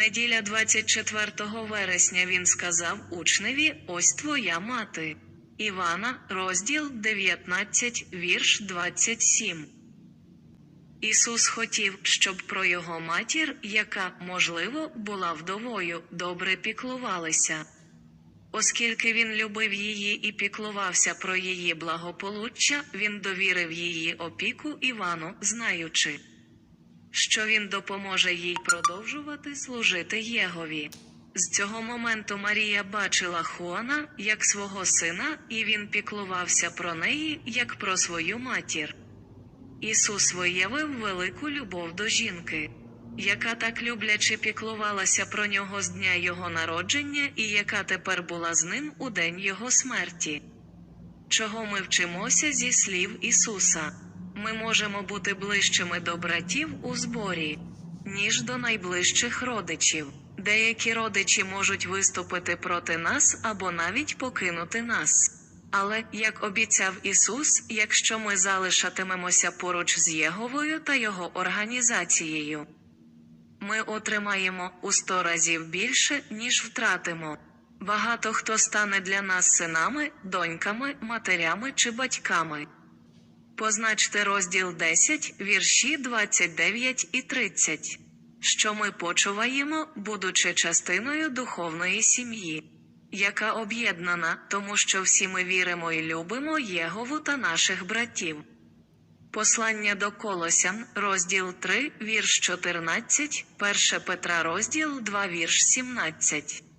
Неділя 24 вересня він сказав учневі: Ось твоя мати. Івана, розділ 19, вірш 27. Ісус хотів, щоб про його матір, яка, можливо, була вдовою, добре піклувалися. Оскільки він любив її і піклувався про її благополуччя, він довірив її опіку Івану, знаючи, що він допоможе їй продовжувати служити Єгові. З цього моменту Марія бачила Хуана як свого сина, і він піклувався про неї як про свою матір. Ісус виявив велику любов до жінки, яка так любляче піклувалася про нього з дня його народження і яка тепер була з ним у день його смерті. Чого ми вчимося зі слів Ісуса? Ми можемо бути ближчими до братів у зборі, ніж до найближчих родичів. Деякі родичі можуть виступити проти нас або навіть покинути нас. Але, як обіцяв Ісус, якщо ми залишатимемося поруч з Єговою та його організацією, ми отримаємо у сто разів більше, ніж втратимо. Багато хто стане для нас синами, доньками, матерями чи батьками. Позначте розділ 10, вірші 29 і 30. Що ми почуваємо, будучи частиною духовної сім'ї, яка об'єднана, тому що всі ми віримо і любимо Єгову та наших братів. Послання до Колосян, розділ 3, вірш 14, 1 Петра, розділ 2, вірш 17.